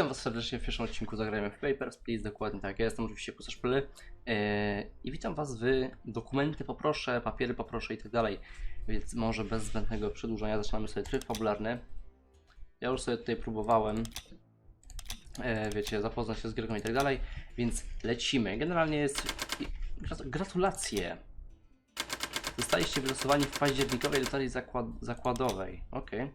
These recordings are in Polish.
Witam Was serdecznie w pierwszym odcinku Zagrajmy w Papers, Please, dokładnie tak, ja jestem oczywiście Kusarz Pyle yy, i witam Was w dokumenty poproszę, papiery poproszę i tak dalej, więc może bez zbędnego przedłużania zaczynamy sobie tryb fabularny. Ja już sobie tutaj próbowałem, yy, wiecie, zapoznać się z gierką i tak dalej, więc lecimy. Generalnie jest gra- gratulacje. Zostaliście wylosowani w październikowej loterii zakład zakładowej, okej.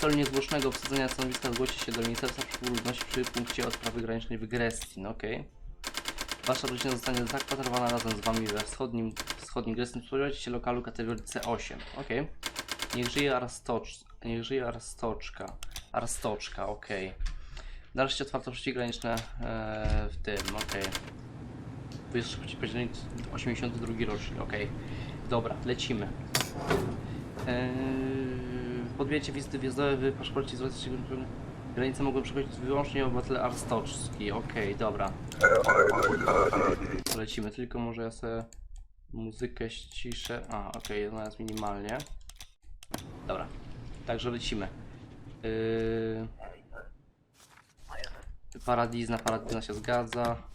Cel niezwłocznego obsadzenia stanowiska zgłosi się do Ministerstwa Przepływu Ludności przy punkcie odprawy granicznej w Grestin, okej. Wasza rodzina zostanie zakwaterowana razem z Wami we wschodnim, wschodnim Grestin. Spodziewacie się lokalu kategorii C8, okej. Niech żyje Arstocz, niech żyje Arstoczka, Arstoczka, okej. Dalsze otwarte przeciwgraniczne e, w tym, okej. Tu jest październik 82 rocznik, okej. Dobra, lecimy. Eee, Podjęcie wizyty wjazdowe w paszporcie z czego granice mogą przechodzić wyłącznie obywatele arstocki. Okej, dobra. Lecimy, tylko może ja sobie muzykę ściszę. A, okej, ona jest minimalnie. Dobra, także lecimy. Yy... Paradizna, paradizna się zgadza.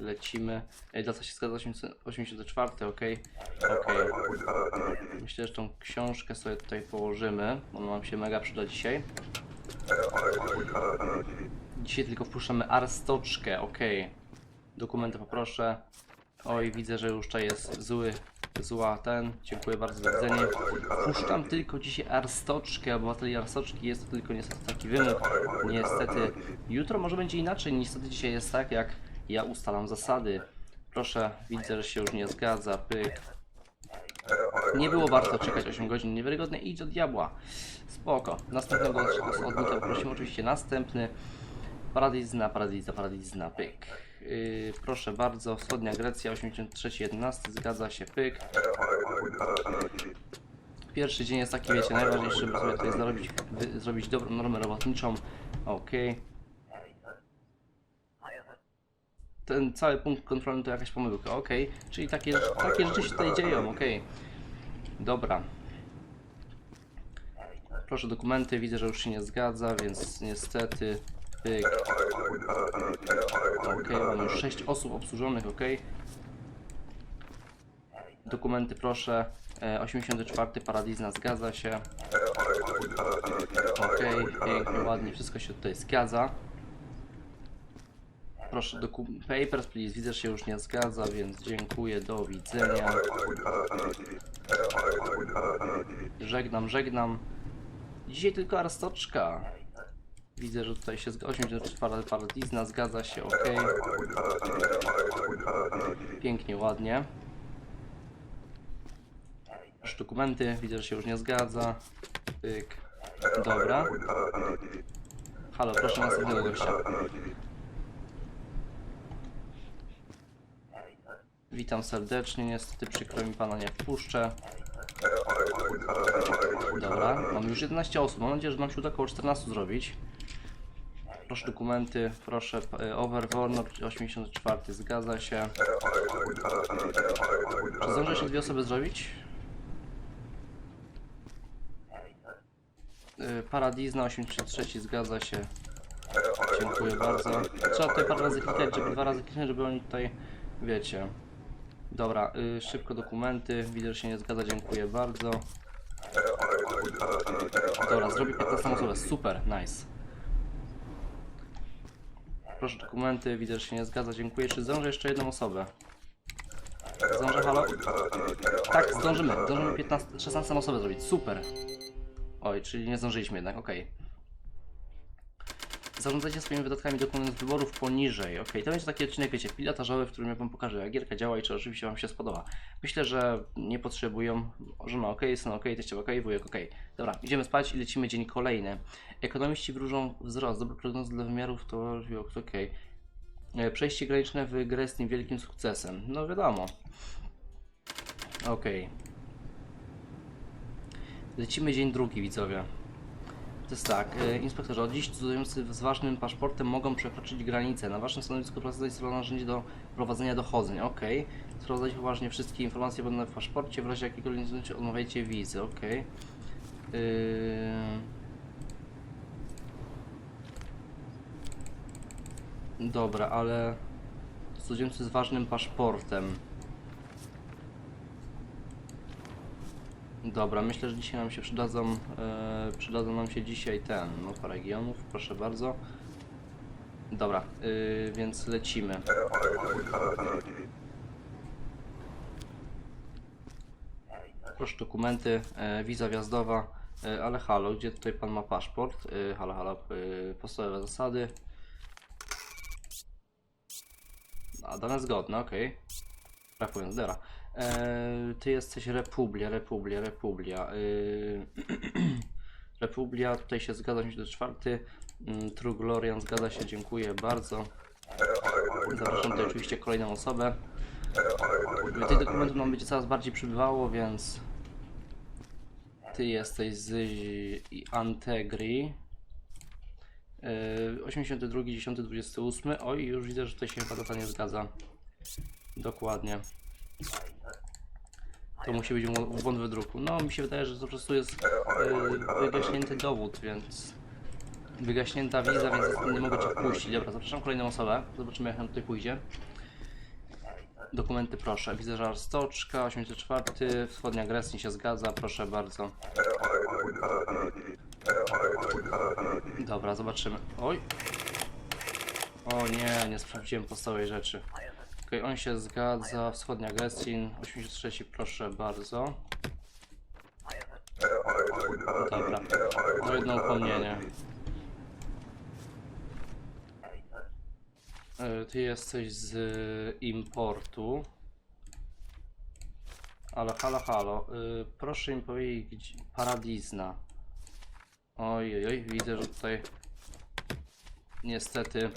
Lecimy. Ej, data się zgadza 84, okej. Okej. Myślę, że tą książkę sobie tutaj położymy. Ona nam się mega przyda dzisiaj. Dzisiaj tylko wpuszczamy Arstoczkę, okej. Dokumenty poproszę. Oj, widzę, że już tutaj jest zły, zła ten. Dziękuję bardzo za widzenie. Wpuszczam tylko dzisiaj Arstoczkę, obywateli Arstoczki. Jest to tylko niestety taki wymóg. Niestety jutro może będzie inaczej. Niestety dzisiaj jest tak, jak ja ustalam zasady. Proszę, widzę, że się już nie zgadza. Pyk. Nie było warto czekać 8 godzin, niewiarygodne, idź do diabła. Spoko. Następnego odnika prosimy oczywiście następny. Paradizna, paradizna, paradizna, pyk. Yy, proszę bardzo, wschodnia Grecja, 83-11, zgadza się, pyk. Pierwszy dzień jest taki, wiecie, najważniejszy, żeby sobie tutaj zrobić, zrobić dobrą normę robotniczą. Okej. Ten cały punkt kontrolny to jakaś pomyłka, okej. Czyli takie, takie rzeczy się tutaj dzieją, okej. Dobra. Proszę dokumenty, widzę, że już się nie zgadza, więc niestety. Pyk. Ok, mamy już 6 osób obsłużonych, ok. Dokumenty proszę. E, 84 paradizna zgadza się. Ok, pięknie, ładnie, wszystko się tutaj zgadza. Proszę, doku- papers please, widzę, że się już nie zgadza, więc dziękuję, do widzenia. Żegnam, żegnam. Dzisiaj tylko Arstoczka. Widzę, że tutaj się zgadza. 84 paradizna, zgadza się, ok. Pięknie, ładnie. Proszę dokumenty, widzę, że się już nie zgadza. Pyk. Dobra. Halo, proszę następnego gościa. Witam serdecznie, niestety przykro mi pana nie wpuszczę. Dobra, mamy już 11 osób, mam nadzieję, że nam się uda około 14 zrobić. Proszę dokumenty, proszę e, Overwornor 84, zgadza się. Czy zdążę jeszcze dwie osoby zrobić? E, Paradizna 83, zgadza się. Dziękuję bardzo. Trzeba tutaj parę razy klikać, żeby dwa razy kliknąć, żeby oni tutaj, wiecie. Dobra, y, szybko dokumenty. Widzę, że się nie zgadza, dziękuję bardzo. Dobra, zrobię 15 osobę, super, nice. Proszę dokumenty, widzę, że się nie zgadza, dziękuję. Czy zdążę jeszcze jedną osobę? Zdążę, halo? Tak, zdążymy, zdążymy 15, 16 osobę zrobić, super. Oj, czyli nie zdążyliśmy jednak, okej. Zarządzajcie swoimi wydatkami dokument wyborów poniżej. Ok, to będzie taki odcinek, wiecie, pilotażowy, w którym ja Wam pokażę, jak gierka działa i czy oczywiście Wam się spodoba. Myślę, że nie potrzebują, żona ok, syn ok, teściowa ok, wujek ok. Dobra, idziemy spać i lecimy dzień kolejny. Ekonomiści wróżą wzrost, dobre prognozy dla wymiarów to ok. E, Przejście graniczne w grę z tym wielkim sukcesem. No wiadomo. Okej. Lecimy dzień drugi, widzowie. To jest tak, e, inspektorze, od dziś cudujący z ważnym paszportem mogą przekroczyć granicę. Na waszym stanowisku prowadzenie strona narzędzi do prowadzenia dochodzeń. Ok. Sprawdzać uważnie wszystkie informacje będące w paszporcie. W razie jakiegokolwiek incydentu odmawiajcie wizy. Ok. Yy... Dobra, ale cudzoziemcy z ważnym paszportem. Dobra, myślę, że dzisiaj nam się przydadzą, e, przydadzą nam się dzisiaj ten, mapa regionów, proszę bardzo. Dobra, y, więc lecimy. Proszę dokumenty, e, wiza wjazdowa, e, ale halo, gdzie tutaj pan ma paszport? E, halo, halo, e, podstawowe zasady. A, dane zgodne, okej. Trafując, dera. E, ty jesteś Republia, Republia, Republia. Y, Republia, tutaj się zgadza, 84. Mm, True Glorian zgadza się, dziękuję bardzo. Zapraszam tutaj oczywiście kolejną osobę. Tych dokumentów nam będzie coraz bardziej przybywało, więc ty jesteś z Antegri. Yy, 82, 10, 28. Oj, już widzę, że tutaj się chyba data nie zgadza. Dokładnie. To musi być błą- błąd wydruku. No, mi się wydaje, że to po prostu jest yy, wygaśnięty dowód, więc wygaśnięta wiza, więc nie mogę cię wpuścić. Dobra, zapraszam kolejną osobę. Zobaczymy, jak nam tutaj pójdzie. Dokumenty proszę. Widzę, że Arstoczka, 84, wschodnia Gresni się zgadza, proszę bardzo. Dobra, zobaczymy. Oj. O nie, nie sprawdziłem podstawowej rzeczy. Okej, on się zgadza, wschodnia Gressin, 83, proszę bardzo. Dobra, no jedno upomnienie. E, Ty jesteś z importu. Ale halo, halo. y, Proszę mi powiedzieć. Paradizna. Oj, oj, oj, widzę, że tutaj niestety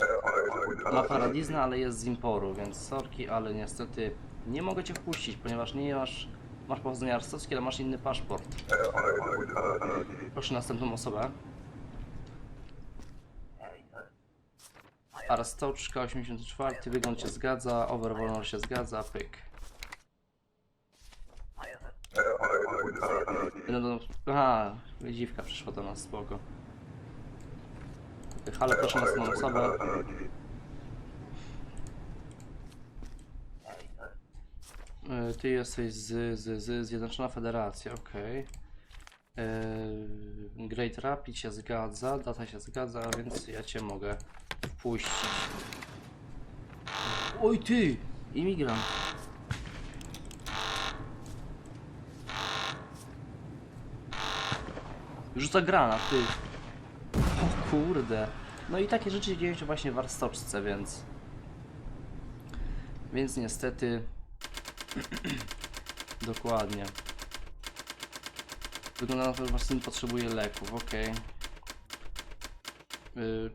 ma paradizna, ale jest z imporu, więc sorki, ale niestety nie mogę cię wpuścić, ponieważ nie masz, masz pochodzenie arstowskie, ale masz inny paszport. Proszę następną osobę. Arstoczka 84, wygląd się zgadza, Overwolner się zgadza, pyk. Aha, dziwka przyszła do nas, spoko. Halo, proszę następną osobę. E, Ty jesteś z, z, z Zjednoczona Federacja, okej. Okay. Great Rapid się zgadza, data się zgadza, więc ja cię mogę wpuścić. Oj ty! Imigrant. Rzuca granat, ty. Kurde. No i takie rzeczy dzieją się właśnie w Arstoczce, więc... Więc niestety... Dokładnie. Wygląda na to, że wasz syn potrzebuje leków, okej. Y...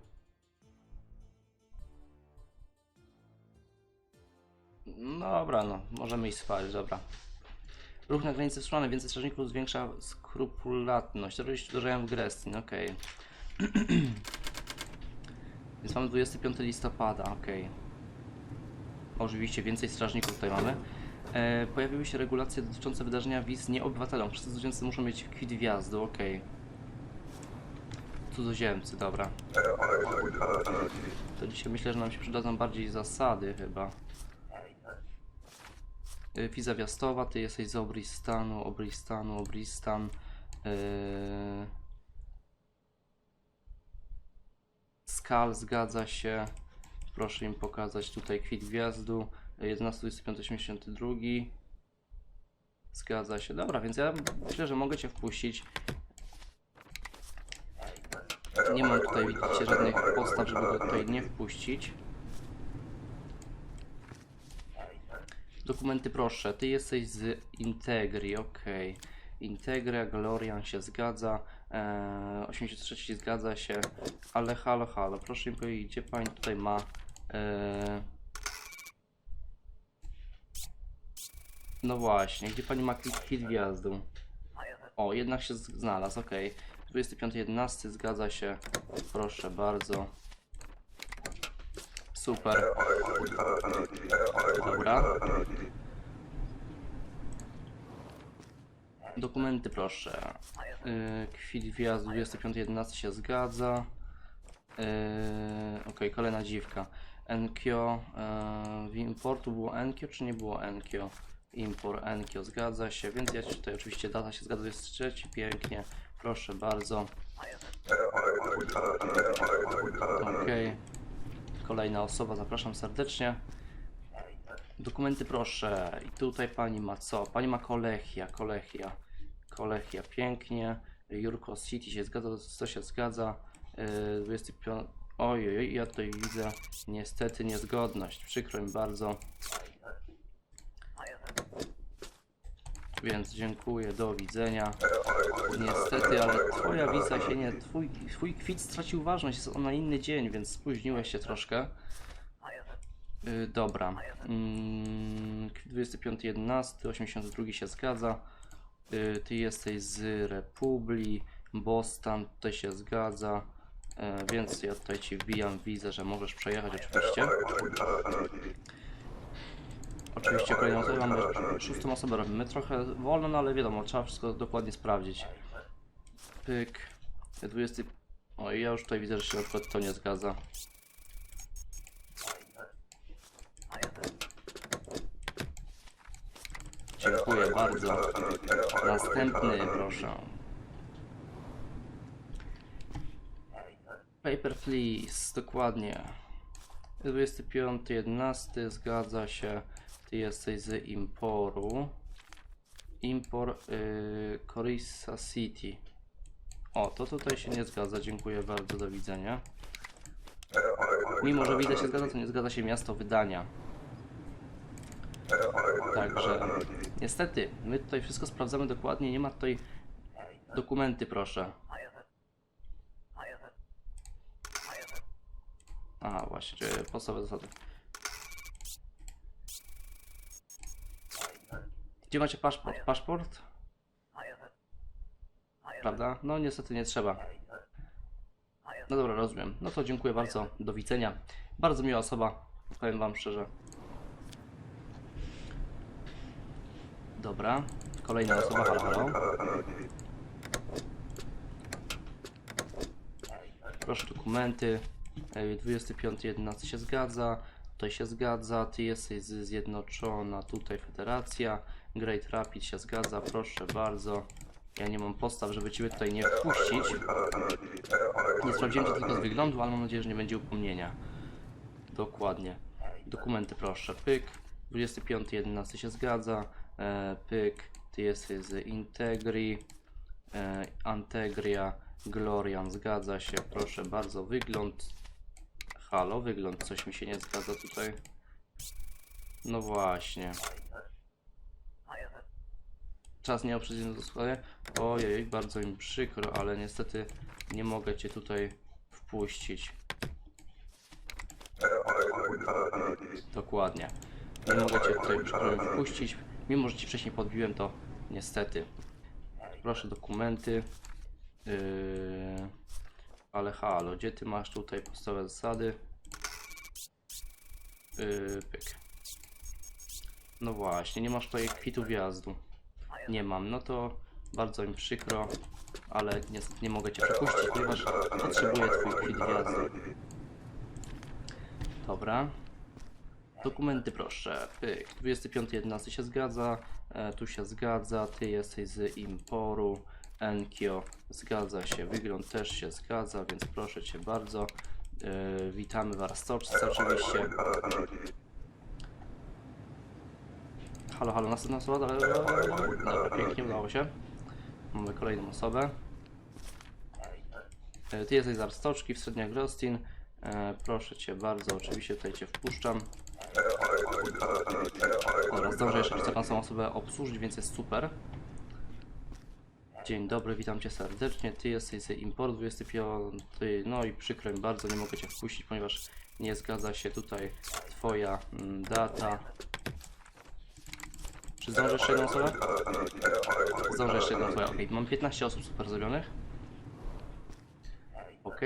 Dobra, no, możemy iść spać, dobra. Ruch na granicy wstrzymany, więcej strażników zwiększa skrupulatność. Terroryści uderzają w Grestin, okej. Więc mamy 25 listopada, okej. Oczywiście więcej strażników tutaj mamy. E, pojawiły się regulacje dotyczące wydarzenia wiz nieobywatelom. Wszyscy cudzoziemcy muszą mieć kwit wjazdu, okej. Cudzoziemcy, dobra. To dzisiaj myślę, że nam się przydadzą bardziej zasady chyba. Y, Wiza wjazdowa, ty jesteś z Obristanu, Obristanu, Obristan. Yy... Skal zgadza się. Proszę im pokazać tutaj kwit wjazdu. 11, 25, 82. Zgadza się. Dobra, więc ja myślę, że mogę Cię wpuścić. Nie mam tutaj, widzicie, żadnych podstaw, żeby go tutaj nie wpuścić. Dokumenty proszę. Ty jesteś z Integri, ok. Integra, Glorian się zgadza. E, 83 się zgadza się. Ale halo, halo. Proszę mi powiedzieć, gdzie pani tutaj ma. E, no właśnie, gdzie pani ma kwit wjazdu? O, jednak się znalazł, ok. 25.11 zgadza się. Proszę bardzo. Super. Dobra. Dokumenty proszę. Yy, kwit wjazdu 25.11 się zgadza. Yy, Okej, kolejna dziwka. Enkio. E, w importu było Enkio, czy nie było Enkio? Import Enkio, zgadza się, więc ja tutaj oczywiście data się zgadza, jest trzeci, pięknie. Proszę bardzo. Okej. Kolejna osoba, zapraszam serdecznie. Dokumenty proszę. I tutaj pani ma co? Pani ma kolechia, kolechia. Kolechia, pięknie. Jurko City się zgadza, to się zgadza. Yy, 25. Oj, oj, oj, ja tutaj widzę niestety niezgodność. Przykro mi bardzo. Więc dziękuję, do widzenia. Niestety, ale twoja wiza się nie. Twój, twój kwit stracił ważność, jest on na inny dzień, więc spóźniłeś się troszkę. Y, dobra. Mm, 25.11, 82 się zgadza. Y, ty jesteś z Republi, Boston, tutaj się zgadza. Y, więc ja tutaj ci wbijam wizę, że możesz przejechać oczywiście. Oczywiście kolejną osobę mamy szóstą osobę robimy. Trochę wolno, no ale wiadomo, trzeba wszystko dokładnie sprawdzić. Pyk. 20. O, ja już tutaj widzę, że się na przykład to nie zgadza. Dziękuję bardzo. Następny, proszę. Paper please, dokładnie. 25.11, zgadza się. Ty jesteś z Imporu. Impor yy, Corissa City. O, to tutaj się nie zgadza, dziękuję bardzo, do widzenia. Mimo, że widzę się zgadza, to nie zgadza się miasto wydania. Także, niestety, my tutaj wszystko sprawdzamy dokładnie, nie ma tutaj dokumenty, proszę. Aha, właśnie, podstawowe zasady. Gdzie macie paszport? Paszport? Prawda? No niestety nie trzeba. No dobra, rozumiem. No to dziękuję bardzo. Do widzenia. Bardzo miła osoba. Powiem wam szczerze. Dobra. Kolejna osoba. Halo, halo. Proszę dokumenty. E, 25.11 się zgadza. Tutaj się zgadza. Ty jesteś zjednoczona. Tutaj federacja. Great Rapid się zgadza. Proszę bardzo. Ja nie mam postaw, żeby Ciebie tutaj nie wpuścić. Nie sprawdziłem Cię tylko z wyglądu, ale mam nadzieję, że nie będzie upomnienia. Dokładnie. Dokumenty proszę. Pyk. 25.11 się zgadza. E, pyk. Ty jesteś z Integri. E, Antegria. Glorian zgadza się. Proszę bardzo. Wygląd. Halo, wygląd. Coś mi się nie zgadza tutaj. No właśnie. Czas nie oprzedzony do słuchania. Ojej, bardzo mi przykro, ale niestety nie mogę Cię tutaj wpuścić. Dokładnie. Nie mogę Cię tutaj wpuścić. Mimo, że Ci wcześniej podbiłem, to niestety. Proszę dokumenty. Yy... Ale halo, gdzie Ty masz tutaj podstawowe zasady? Yy, pyk. No właśnie, nie masz tutaj kwitu wjazdu. Nie mam, no to bardzo mi przykro, ale niestety nie mogę Cię przepuścić, ponieważ potrzebuję Twój kwit wjazdu. Dobra. Dokumenty proszę. Pyk. 25.11 się zgadza. E, tu się zgadza. Ty jesteś z Imporu. Enkio zgadza się. Wygląd też się zgadza, więc proszę Cię bardzo. E, witamy w Arstoczce oczywiście. Halo, halo, następna osoba. Dobra, pięknie, udało się. Mamy kolejną osobę. E, Ty jesteś z Arstoczki w Sredniak Rostin. E, proszę Cię bardzo, oczywiście tutaj Cię wpuszczam. Dobra, zdążę jeszcze 14 osobę obsłużyć, więc jest super. Dzień dobry, witam Cię serdecznie. Ty jesteś z Import 25. No i przykro mi bardzo, nie mogę Cię wpuścić, ponieważ nie zgadza się tutaj Twoja mm, data. Czy zdążę jeszcze jedną osobę? Zdążę jeszcze jedną osobę. Ok, mam 15 osób super zrobionych. Ok.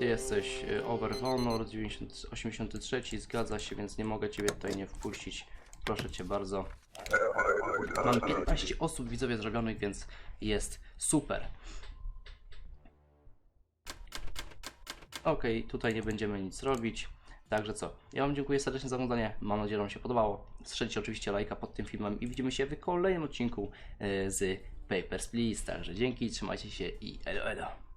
Ty jesteś y, Over Honor 90, 83, zgadza się, więc nie mogę Ciebie tutaj nie wpuścić. Proszę Cię bardzo. Mam 15 osób widzowie zrobionych, więc jest super. Okej, tutaj nie będziemy nic robić. Także co? Ja Wam dziękuję serdecznie za oglądanie. Mam nadzieję, że Wam się podobało. Strzelcie oczywiście lajka pod tym filmem i widzimy się w kolejnym odcinku e, z Papers, Please. Także dzięki, trzymajcie się i elo elo.